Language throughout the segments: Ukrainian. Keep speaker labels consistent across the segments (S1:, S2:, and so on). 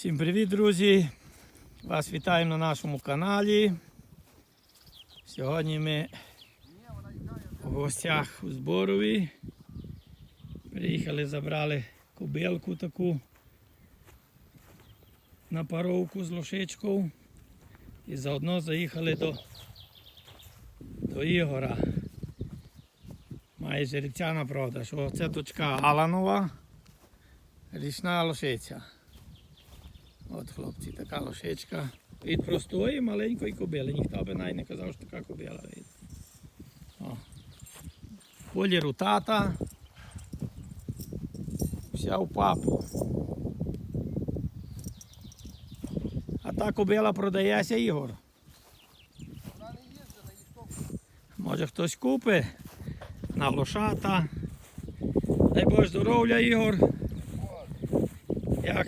S1: Всім привіт, друзі! Вас вітаємо на нашому каналі. Сьогодні ми в гостях у Зборові. Приїхали, забрали кобилку таку на паровку з лошичкою. І заодно заїхали до, до Ігора. Має жеребця на продаж. Оце дочка Аланова, річна лошиця. От хлопці, така лошичка. Від простої маленької кобили. Ніхто би навіть не казав, що така кобила. О. Кольору тата. Вся у папу. А та кобила продається, Ігор. Може хтось купить на лошата. Дай Боже здоров'я, Ігор. Як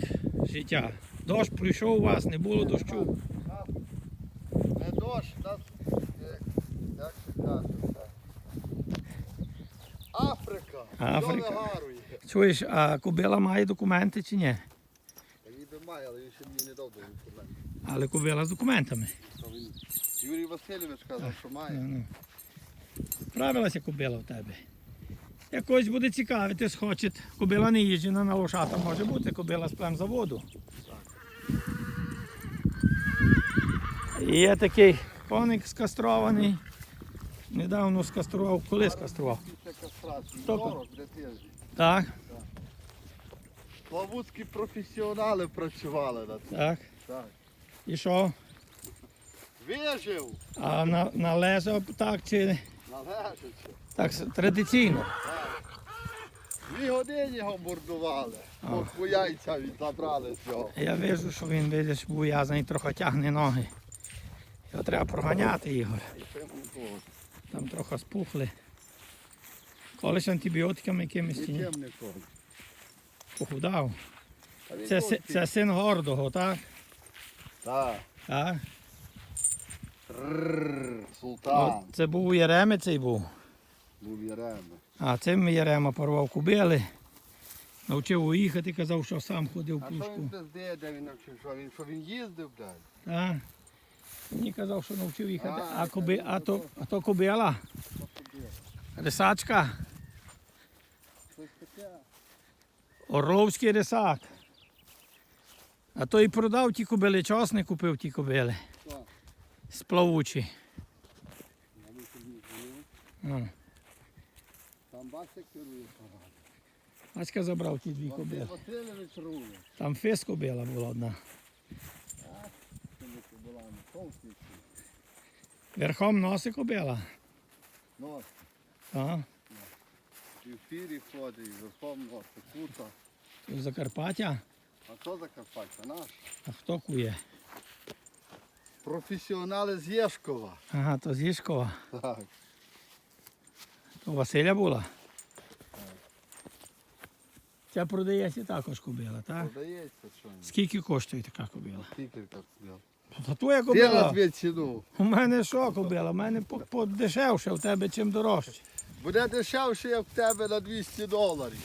S1: життя? Дощ прийшов у вас, не було дощу.
S2: Не дощ, нас е, як це. Африка.
S1: Африка. Чуєш, а кобила має документи чи ні?
S2: Та ніби має, але він ще мені не дав до інтернету.
S1: Але кобила з документами.
S2: Юрій Васильович казав, що
S1: Ну,
S2: має.
S1: ну. Справилася кобила в тебе. Якось буде цікавити, схоче. Кобила не їжджена на лошата, може бути, кобила з племзаводу. Є такий коник скастрований. Недавно скастрував, коли скастрував? Хто
S2: 40 де тиждень.
S1: Так,
S2: Славутські професіонали працювали над цим.
S1: так.
S2: Так.
S1: І що?
S2: Вижив!
S1: А на, належав так чи
S2: Належить.
S1: так традиційно?
S2: Дві години його мордували. Бо яйця від- забрали з його.
S1: Я вижу, що він видиш, ув'язаний, трохи тягне ноги. Його треба проганяти, Ігор. Там трохи спухли. Колись антибіотиками якимись ні? Похудав. Це, це син гордого, так?
S2: Так.
S1: так?
S2: Рррр, Султан.
S1: це був у Єреми цей був.
S2: Був Єрема.
S1: А цим Єрема порвав кубили. Навчив уїхати, казав, що сам ходив в
S2: А що він
S1: пушку.
S2: пизде, де він навчив, що він, що він їздив далі?
S1: Так? Мені казав, що навчив їхати. А, куби, а, то, а то кубила, рисачка, орловський рисак. А то і продав ті кубили, час не купив ті кубили.
S2: Що?
S1: Сплавучі.
S2: Там Бася керує погано.
S1: Забрав ті дві кобили. Там фес кобила була одна.
S2: Була на.
S1: Верхом носи кобила.
S2: Ну,
S1: А,
S2: і в фірі ходить, верхом носить, кута.
S1: тут Закарпаття.
S2: А хто Закарпаття? Наш.
S1: А хто кує?
S2: Професіонали з Єшкова.
S1: Ага, то з Їшкова.
S2: Так.
S1: То Василя була. Ця продається також кобила, так?
S2: Продається що ні.
S1: Скільки коштує така кобила?
S2: Скільки так сказав?
S1: Та
S2: Де
S1: кобила.
S2: ціну?
S1: У мене що кобила? У мене по- подешевше, у тебе чим дорожче.
S2: Буде дешевше, як в тебе на 200 доларів.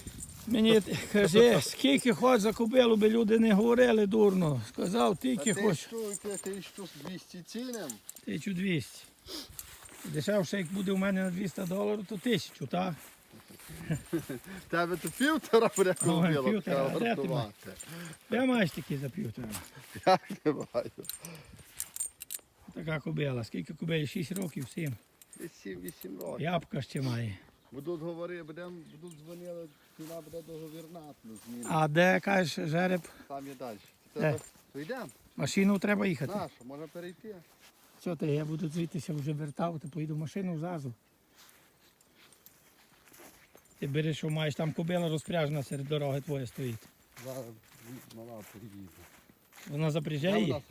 S1: Мені т- кажи, скільки хоч за кобилу, би люди не говорили дурно. Сказав, тільки
S2: ти
S1: хоч
S2: що, ти, ти що з 200 цінем?
S1: 1200. Дешевше, як буде у мене на 200 доларів, то 1000, так?
S2: Тебе то півтора буде купило, вартувати.
S1: Я маєш такі за півтора.
S2: Я не маю.
S1: Така кобила. Скільки кобилі? 6 років, 7.
S2: Десь 7-8 років.
S1: Ябка ще має.
S2: Будуть говорити, будемо, будуть дзвонили, ціна буде договірна.
S1: А де кажеш жереб?
S2: Там є далі.
S1: Де?
S2: То йдемо.
S1: Машину треба їхати.
S2: Наша, можна перейти.
S1: Що ти, я буду звідтися вже вертав, ти поїду в машину зразу. Ти береш, що маєш там кобила розпряжена серед дороги твоя стоїть.
S2: Зараз мала приїде.
S1: Вона запряжає її.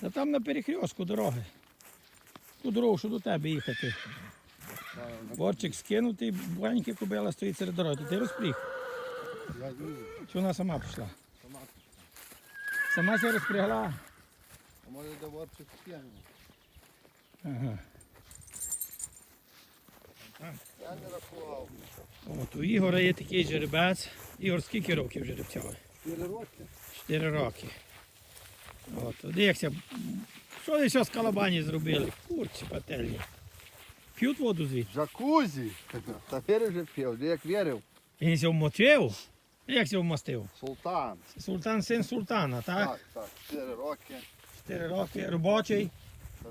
S1: Та там на перехрестку дороги. Ту дорогу, що до тебе їхати. Борчик скинутий, баньки кобила стоїть серед дороги. То ти розпріг.
S2: Я їду.
S1: Чи вона сама пішла?
S2: Сама.
S1: Сама ся розпрягла.
S2: А може до ворчик скине.
S1: Ага.
S2: Я не рахував.
S1: От у Ігора є такий жеребець. Ігор, скільки років жеребцяви?
S2: 4 роки.
S1: 4 роки. От, дивіться, що ви все з калабані зробили? Курці пательні. П'ють воду звідти.
S2: Джакузі. Та вірив вже де як вірив.
S1: Він ся вмочив. Як ся вмостив?
S2: Султан.
S1: Султан син султана, так?
S2: Так, так, 4 роки.
S1: 4 роки, робочий.
S2: Та.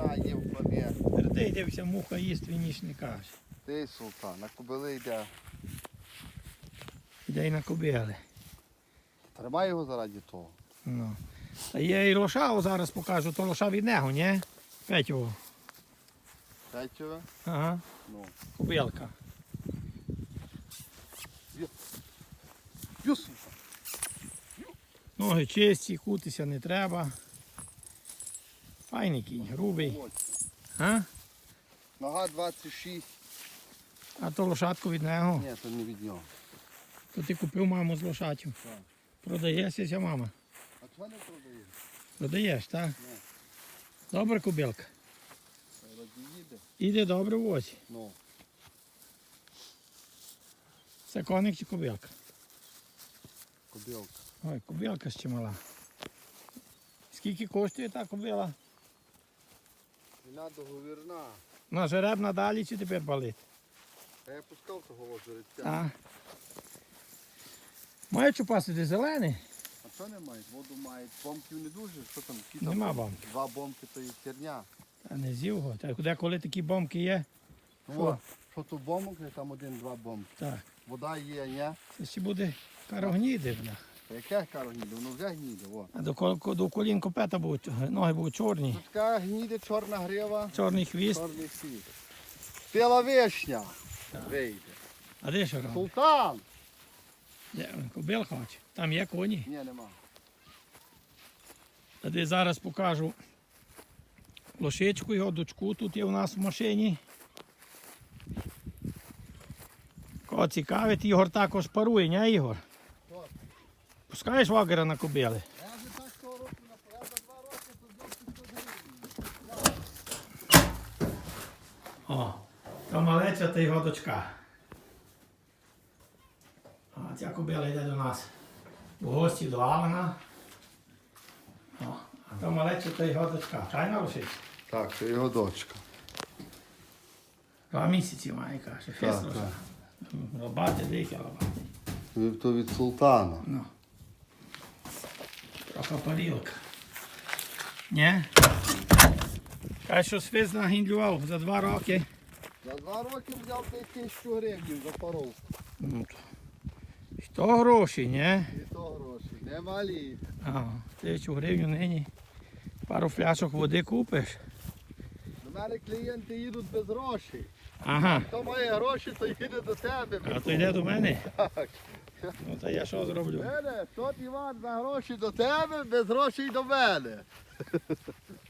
S2: Тишина є в планеті.
S1: Передей, муха їсть, він ніч не каже.
S2: Ти султан, на кобили йде.
S1: Іде й на кобили.
S2: Тримай його заради того.
S1: Ну. Та є і лоша, зараз покажу, то лоша від нього, ні? Петього.
S2: П'ятьове.
S1: Ага,
S2: Ну.
S1: кобилка.
S2: Ю, султан.
S1: Ноги чисті, кутися не треба. Файний кінь, грубий. А?
S2: Нога 26.
S1: а то лошадку від нього.
S2: Ні, то не від нього.
S1: То ти купив маму з лошатю.
S2: Так.
S1: Продаєшся, мама.
S2: А чого не продає?
S1: Продаєш, так?
S2: Ні.
S1: Добре кобилка.
S2: Раді їде.
S1: Іде добре в осі.
S2: Ну.
S1: Це коник чи кобилка?
S2: Кобилка.
S1: Ой, кобилка ще мала. Скільки коштує та кобила?
S2: Вона договірна.
S1: На жеребна далі чи тепер болить?
S2: А я пускав того жеребця.
S1: А. Має чупасити зелений?
S2: А що не мають? Воду мають. Бомків не дуже. Що там? Які там?
S1: Нема бомки.
S2: Два бомки то є херня.
S1: Та не з'їв його. Та куди коли такі бомки є?
S2: Ну,
S1: Що?
S2: о, що то бомок, там один-два бомки.
S1: Так.
S2: Вода є, ні?
S1: Це ще буде карогніди. бля.
S2: Та яке каро гніде? Воно вже гніде. О.
S1: А до, кол- до колін копета будуть, ноги будуть чорні.
S2: Тут така гніде чорна грива,
S1: Чорний хвіст.
S2: чорний світ. Спіла вишня. Вийде.
S1: А де що робить?
S2: Султан!
S1: Кобил хоче. Там є коні.
S2: Ні, нема.
S1: Де зараз покажу лошичку, його дочку тут є у нас в машині. Кого цікавить, Ігор також парує, не Ігор? Пускаєш вагера на кобили?
S2: Я вже так 100 років наперед, за два роки тут 200 гривень.
S1: О, то малеча та його дочка. А ця кобила йде до нас в гості до Алана. О, а то малеча та його дочка. Чайна лошиця?
S2: Так, це його дочка.
S1: Два місяці має, каже.
S2: Так.
S1: Лобати, дикі лобати.
S2: Ви То від султана.
S1: Ну. Трохи парілка. Ні? Каже, що свист нагіндлював за два роки.
S2: За два роки взяв 5 тисяч гривень за паровку.
S1: Ну, то. Що гроші, ні?
S2: І то гроші. Немалі.
S1: А, тисячу гривень нині. Пару фляшок води купиш.
S2: До мене клієнти їдуть без грошей.
S1: Ага.
S2: Хто має гроші, то їде до тебе.
S1: А то йде до мене.
S2: Так.
S1: Ну то я що зроблю?
S2: Мене, тот Іван за гроші до тебе, без грошей до мене.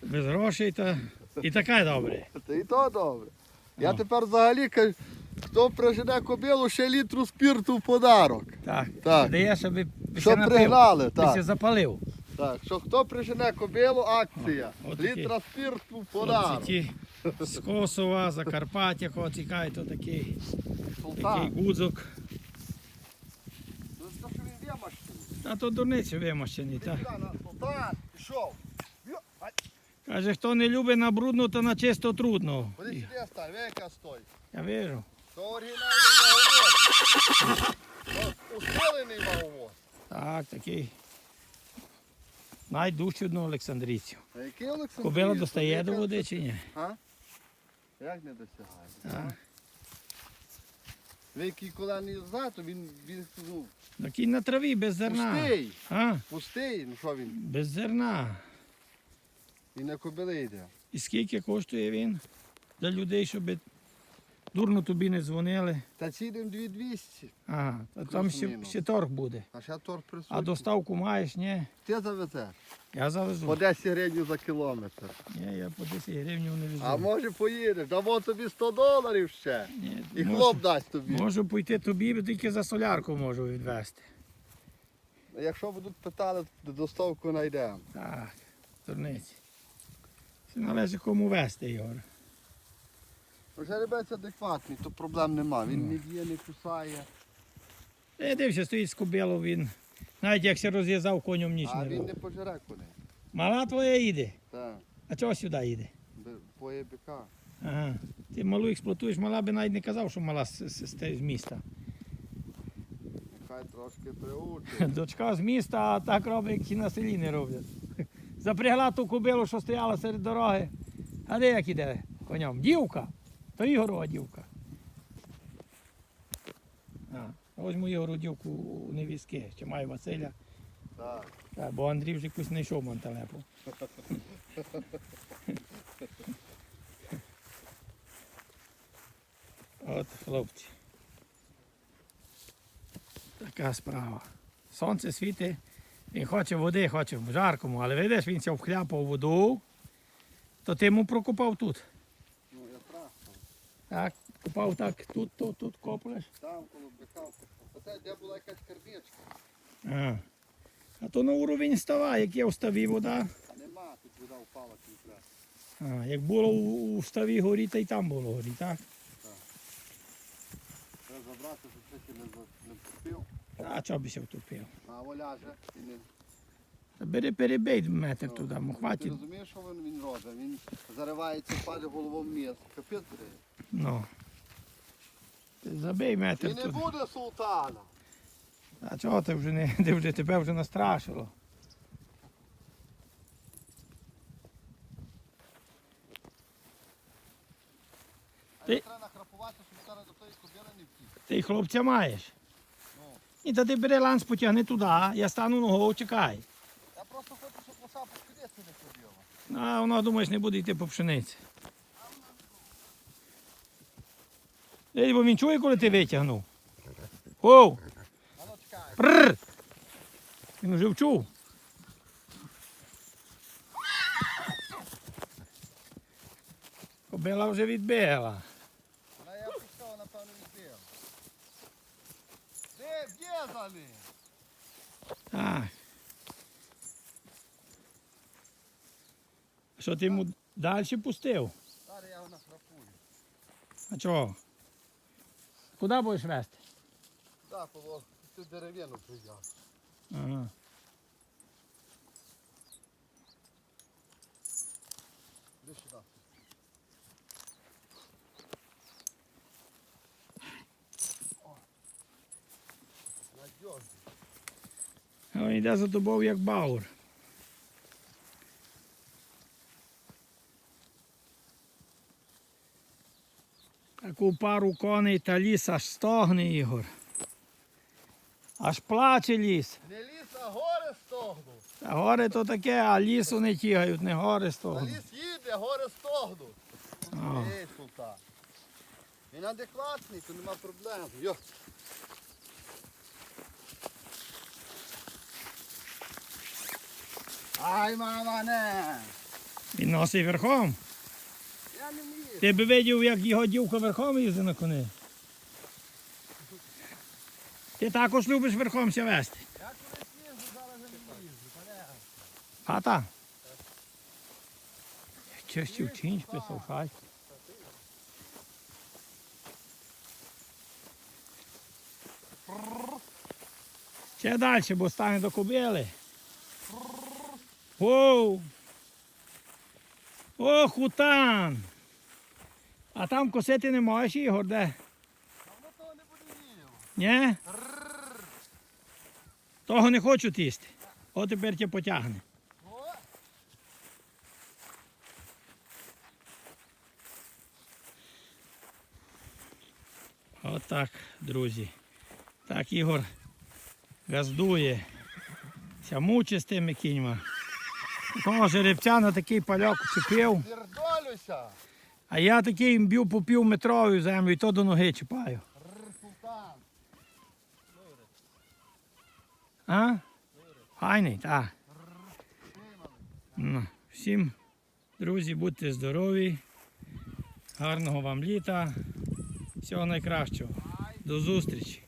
S1: Без грошей то і таке добре.
S2: Та і то добре. Я
S1: Ну.
S2: тепер взагалі кажу, хто прижене кобилу, ще літру спірту в подарок.
S1: Так.
S2: Так.
S1: Аби
S2: Щоб пригнали,
S1: Ти
S2: так.
S1: запалив.
S2: Так, що хто прижене кобилу, акція.
S1: О, отакі.
S2: Літра спірту в подарок.
S1: ті з Косова, Закарпаття, кого цікавить, то такий, такий гудзок.
S2: Ну, то, що він
S1: Та то дурниці вимощені. Та.
S2: Сюди, пішов.
S1: Каже, хто не любить на брудну, то на чисто трудно.
S2: Ходи сюди, стань, века стой.
S1: Я вижу.
S2: То оригінальний маговоз. То Усилений маговоз.
S1: Так, такий. Найдужчий одну Олександрійцю.
S2: А який Олександр?
S1: Кобила достає до води чи ні?
S2: А? Як не досягає?
S1: Так.
S2: Ви який коли не знає, то він, він ну,
S1: Такий на траві, без зерна.
S2: пустий.
S1: А,
S2: Пустий, ну що він?
S1: без зерна.
S2: І на кобили йде.
S1: І скільки коштує він для людей, щоб дурно тобі не дзвонили.
S2: Та ціним 2200.
S1: Ага, та там ще, ще торг буде.
S2: А ще торг присутній.
S1: А доставку маєш, ні?
S2: Ти завезеш.
S1: Я завезу.
S2: По 10 гривень за кілометр.
S1: Ні, я по 10 гривень не везу.
S2: А може поїдеш, дамо тобі 100 доларів ще.
S1: Ні,
S2: І
S1: можу,
S2: хлоп дасть тобі.
S1: можу пойти тобі, бо тільки за солярку можу відвезти.
S2: Якщо будуть питали, то доставку знайдемо.
S1: Так, дурниці. Це належить кому вести, Ігор.
S2: Жеребець адекватний, то проблем нема. Він
S1: Ну.
S2: не б'є, не кусає.
S1: Я дивився, стоїть з кобилою він. Навіть як се розв'язав конем ніч
S2: А
S1: не
S2: він
S1: робив.
S2: не пожере коней.
S1: Мала твоя їде.
S2: Так,
S1: А чого сюди їде?
S2: боє бика.
S1: Ага. Ти малу експлуатуєш, мала би навіть не казав, що мала з, з, з, з міста.
S2: Нехай трошки приучить.
S1: Дочка з міста, а так робить, як і на селі не роблять. Запрягла ту кобилу, що стояла серед дороги. А де як іде конем? Дівка. То Ігорова дівка. А, возьму Ігору дівку у невістки, ще маю Василя.
S2: Так.
S1: Так, бо Андрій вже якусь знайшов мантелепу. От, хлопці. Така справа. Сонце світить, він хоче води, хоче в жаркому, але видиш, він ся вхляпав воду, то ти йому прокопав тут.
S2: Ну я страшно.
S1: Так, копав так, тут, тут, тут копаєш.
S2: Там коло бика. Оце де була якась карбічка.
S1: А. а то на уровень става, як є в ставі вода.
S2: А нема, тут вода впала конкретно.
S1: А, як було у, у ставі горі, та й там було горі, так?
S2: Треба забрати, щоб трохи не, за- не попив.
S1: А чого би ся втопив?
S2: А воляже і не.
S1: Та бери перебей метр
S2: Ну,
S1: туди, му
S2: Ти
S1: хватить.
S2: розумієш, що він, він робить? Він заривається, падає головою в міст. Капець бреє.
S1: Ну. Ти забий
S2: І
S1: метр
S2: не
S1: туди.
S2: буде султана.
S1: А чого ти вже не ти вже тебе вже настрашило?
S2: А
S1: Ти-
S2: не треба нахрапувати, щоб зараз до тої кобили не втік.
S1: Ти хлопця маєш.
S2: Ну.
S1: І та ти бери ланц, потягни туди, я стану ногою, чекай.
S2: Я просто хочу, щоб коса по скелету не ходила.
S1: А воно, думаєш, не буде йти по пшениці. Ей, бо він чує, коли ти витягнув.
S2: Ну.
S1: Прррр! Він вже вчув. Кобила вже відбігла.
S2: Але я пішов, напевно, відбив. Де в'єзаний?
S1: Так. Що ти йому далі пустив?
S2: Зараз я його нахрапую.
S1: А чого? Куди будеш вести?
S2: Так, Павло, ти дерев'яну прийняв.
S1: Ага.
S2: Іди сюди. О. Надіжно.
S1: Він йде за тобою як баур. Таку пару коней та ліс аж стогне, Ігор. Аж плаче ліс.
S2: Не ліс, а гори стогнуть.
S1: Та гори то таке, а лісу не тягають, не гори
S2: А
S1: стогнуть.
S2: ліс їде, гори стогнуть.
S1: О.
S2: Ей, султан. Він адекватний, то нема проблем. Йо. Ай, мама, не.
S1: Він носить верхом.
S2: Я не вмію.
S1: Ти би видів, як його дівка верхом їздить на коні. Ти також любиш верхом ся вести.
S2: Я колись їжджу, зараз вже не їжджу.
S1: А та? Чистів чинч, послухай. Ще далі, бо стане до кобили. Оу! О, хутан! А там косити не можеш, Ігор, де?
S2: А воно того не буде.
S1: Ні? Того не хочу тісти. О, тепер тебе потягне. Отак, друзі. Так Ігор газдує. Ся мучить з тими кіньма. Такого жеребця на такий пальок чіпив,
S2: Вірдолюся.
S1: А я такий б'ю по пів метровою землю і то до ноги чіпаю. А? Файний, так. Ну, всім, друзі, будьте здорові. Гарного вам літа. Всього найкращого. До зустрічі.